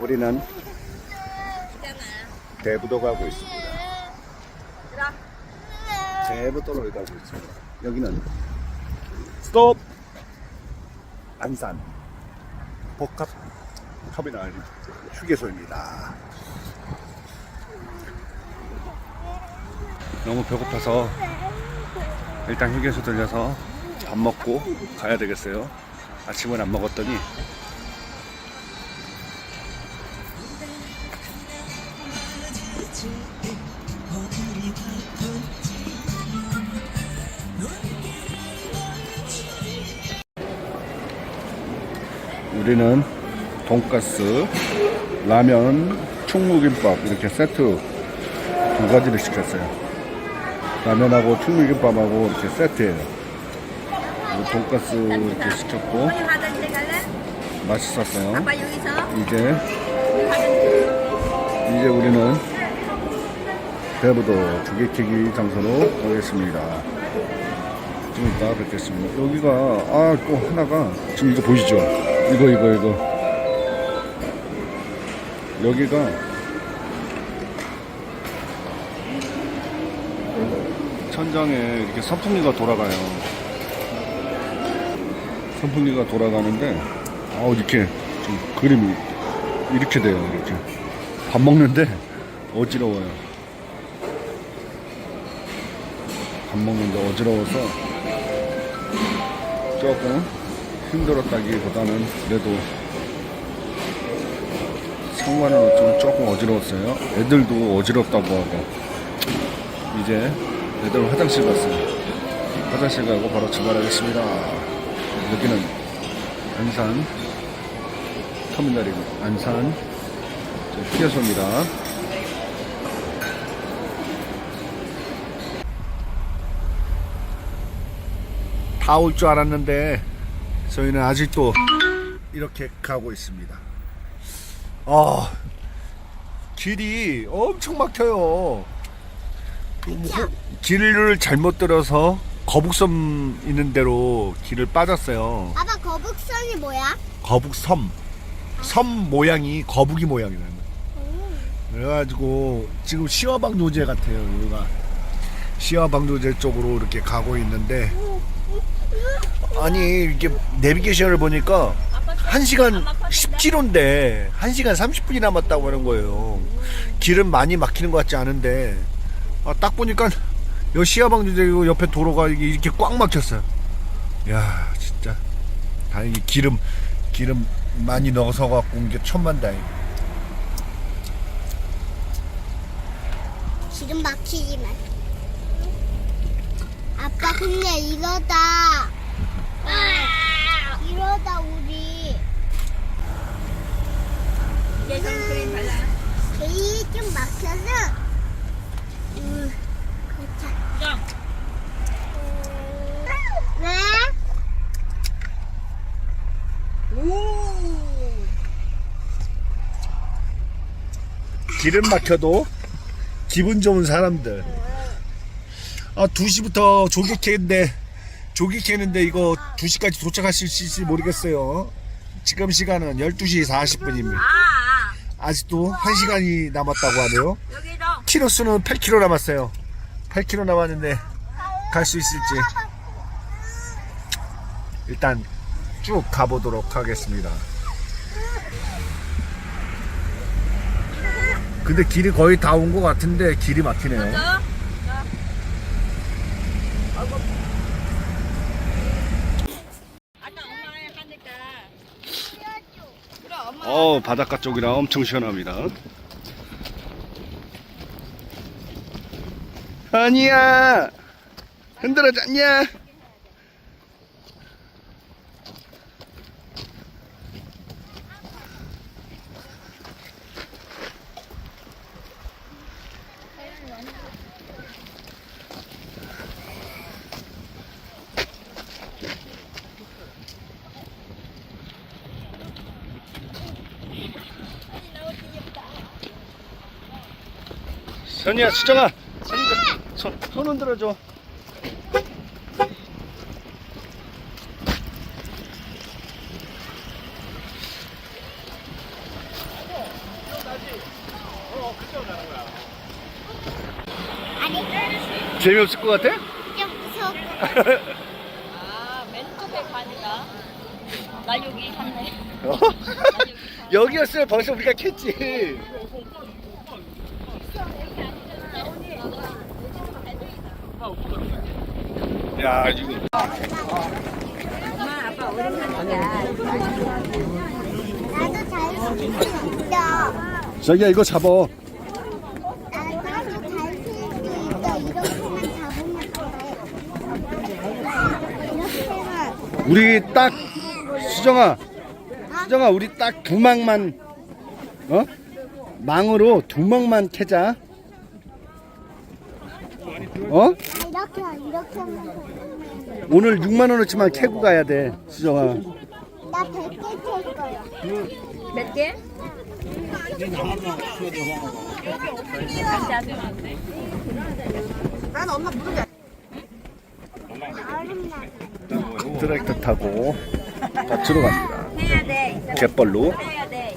우리는 대부도 가고 있습니다. 대부도로 가고 있습니다. 여기는 스톱 안산 복합 터미널 휴게소입니다. 너무 배고파서 일단 휴게소 들려서 밥 먹고 가야 되겠어요. 아침은 안 먹었더니 우리는 돈가스, 라면, 충무김밥 이렇게 세트 두 가지를 시켰어요. 라면하고 충무김밥하고 이렇게 세트예요. 돈가스 이렇게 시켰고? 맛있었어요. 이제 이제 우리는 대부도 조개튀기 장소로 가겠습니다. 좀 이따 뵙겠습니다. 여기가 아 또 하나가 지금 이거 보이시죠? 이거 이거 이거 여기가 천장에 이렇게 선풍기가 돌아가요. 선풍기가 돌아가는데 아 이렇게 좀 그림이 이렇게 돼요 이렇게 밥 먹는데 어지러워요 밥 먹는데 어지러워서 조금 힘들었다기보다는 그래도 상관은 좀 조금 어지러웠어요. 애들도 어지럽다고 하고. 이제 애들 화장실 갔어요 화장실 가고 바로 출발하겠습니다. 여기는 안산 터미널이고 안산. 저 휴게소입니다. 다 올 줄 알았는데 저희는 아직도 이렇게 가고 있습니다. 아 길이 엄청 막혀요. 호- 길을 잘못 들어서 거북섬 있는 대로 길을 빠졌어요. 아빠 거북선이 뭐야? 거북섬 섬 모양이 거북이 모양이라는 거예요. 그래가지고 지금 시화방 요제 같아요 여기가 시화방 요제 쪽으로 이렇게 가고 있는데 아니 이게 내비게이션을 보니까 1시간 10km인데 1시간 30분이 남았다고 하는 거예요 길은 많이 막히는 것 같지 않은데 아, 딱 보니까 여요 옆에 도로가 이렇게 꽉 막혔어요 야 진짜 다행히 기름 기름 많이 넣어서 갖고 온 게 천만다행. 기름 막히지만. 아빠 근데 이러다. 이러다 우리 예전 그림 발라 길이 좀 막혀서. 음, 그렇다. 정 왜? 기름 막혀도 기분 좋은 사람들. 아 2시부터 조기 캐는데 조기 캐는데 이거 2시까지 도착할 수 있을지 모르겠어요. 지금 시간은 12시 40분입니다. 아, 아직도 1시간이 남았다고 하네요. 아 여기도 키로 수는 8km 남았어요. 8km 남았는데 갈 수 있을지 일단 쭉 가보도록 하겠습니다. 근데 길이 거의 다 온 것 같은데 길이 막히네요. 저 아까 엄마 하니까 그래 엄마 어 바닷가 쪽이라 엄청 시원합니다. 아니야 흔들어졌냐? 연희야 수정아 손, 손, 손 흔들어줘 재미없을 것 같아? 좀 무서워. 아, 맨 끝에 가니까. 나 여기 갔네. 어? 여기였으면 벌써 우리가 캤지. 야, 이거. 나도 잘생겼다. 자기야, 이거 잡아. 나도 잘생겼다. 이렇게만 잡으면 돼. 이렇게만. 우리 딱, 수정아. 수정아, 우리 딱 두 망만, 어? 망으로 두 망만 캐자. 어? 이렇게 이렇게만. 돼. 오늘 6만 원어치만 캐고 가야 돼, 수정아. 나 100개 캘 거야. 몇 개? 얼음 나. 트랙터 타고 밭으로 갑니다. 해야 돼. 갯벌로 해야 돼.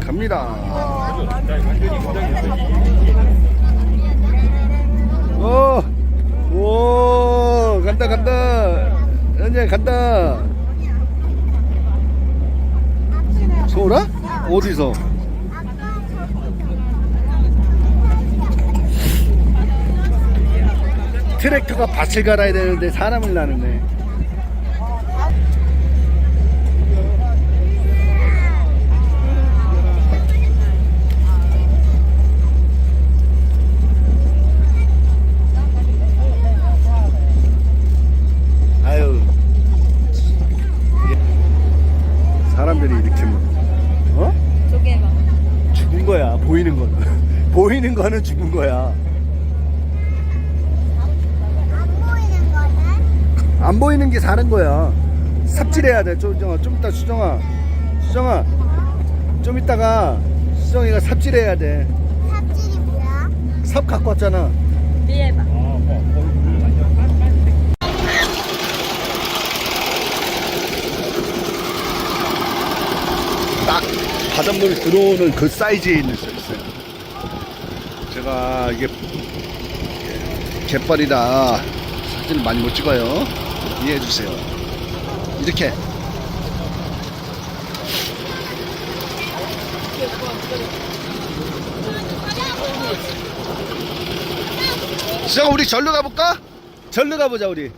갑니다. 어, 오, 간다, 간다. 현재 간다. 소라? 어디서? 트랙터가 밭을 갈아야 되는데 사람을 나는데. 사람들이 이렇게 뭐, 어? 조개 봐. 죽은 거야. 보이는 거는. 보이는 거는 죽은 거야. 안 보이는 거는 안 보이는 게 사는 거야. 삽질해야 돼. 좀, 이따 수정아. 수정아. 좀 이따가 수정이가 삽질해야 돼. 삽질이 뭐야? 삽 갖고 왔잖아. 위에 봐. 딱 바닷 물이 들어오는 그 사이즈에 있는 수 있어요. 제가 이게 갯벌이라 사진을 많이 못 찍어요. 이해해 주세요. 이렇게 수정아 우리 절로 가볼까? 절로 가보자 우리.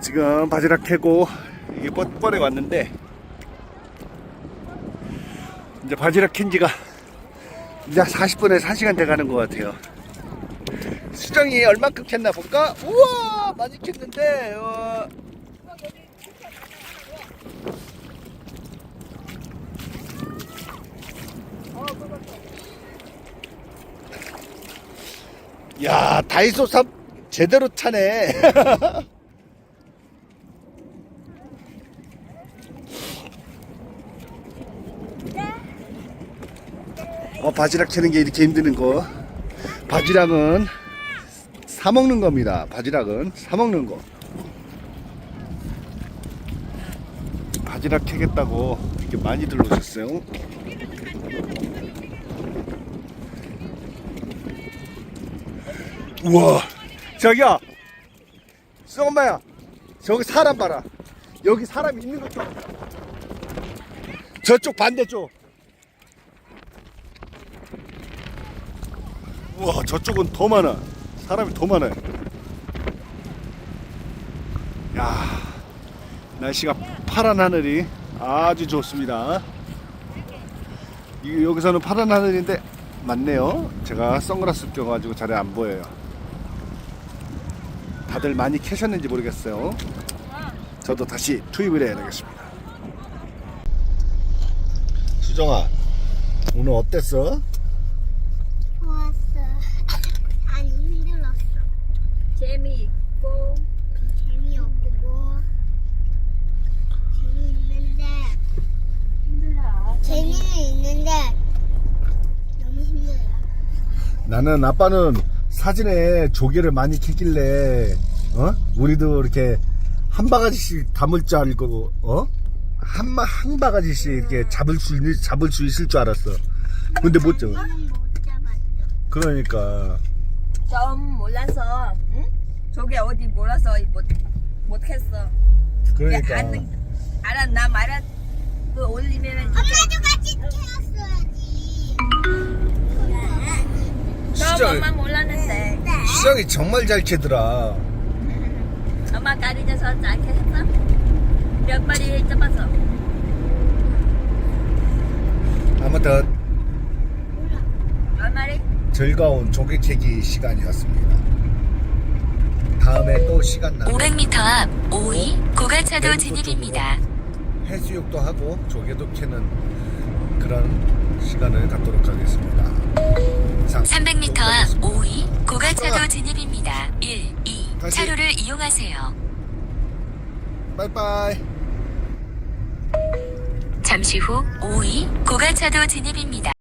지금 바지락 캐고 이게 뻔뻔에 왔는데 이제 바지락 캔 지가 이제 40분에서 1시간 돼 가는 것 같아요. 수정이 얼만큼 캤나 볼까? 우와 많이 캤는데 어. 야 다이소 삽 제대로 차네. 어, 바지락 캐는 게 이렇게 힘드는 거. 바지락은 사 먹는 겁니다. 바지락은 사 먹는 거. 바지락 캐겠다고 이렇게 많이들 오셨어요. 우와, 저기야, 수엄마야 저기 사람 봐라. 여기 사람 있는 것 좀. 저쪽 반대쪽. 우와 저쪽은 더 많아. 사람이 더 많아요. 야 날씨가 파란 하늘이 아주 좋습니다. 이- 여기서는 파란 하늘인데 맞네요. 제가 선글라스 껴가지고 잘 안 보여요. 다들 많이 캐셨는지 모르겠어요. 저도 다시 투입을 해야 되겠습니다. 수정아 오늘 어땠어? 아니 힘들었어. 재미있고. 재미없고 재미있는데 힘들어. 재미는 있는데 너무 힘들어. 나는 아빠는 사진에 조개를 많이 캐길래 어? 우리도 이렇게 한 바가지씩 담을 줄 알고 어? 한 마 한 바가지씩 이렇게 잡을 수 있는 잡을 수 있을 줄 알았어. 근데 못 잡아. 못 잡았어. 그러니까 좀 몰라서 응? 저게 어디 몰라서 못 못했어. 그러니까 안, 알았나 말았 그 올리면은 엄마도 같이 태웠어야지. 좀 시장 엄마 몰랐는데 시장이 정말 잘 캐더라. 엄마 가리져서 짧게 했어? 몇 마리 잡았어? 아무튼 몇 마리? 즐거운 조개 캐기 시간이었습니다. 다음에 또 시간 나면 500m 앞 5위 고가차도 진입입니다. 해수욕도 하고 조개도 캐는 그런 시간을 갖도록 하겠습니다. 이상 300m 앞 정보였습니다. 5위 고가차도 진입입니다. 1, 2 다시. 차로를 이용하세요. 빠이빠이. 잠시 후 5위 고가차도 진입입니다.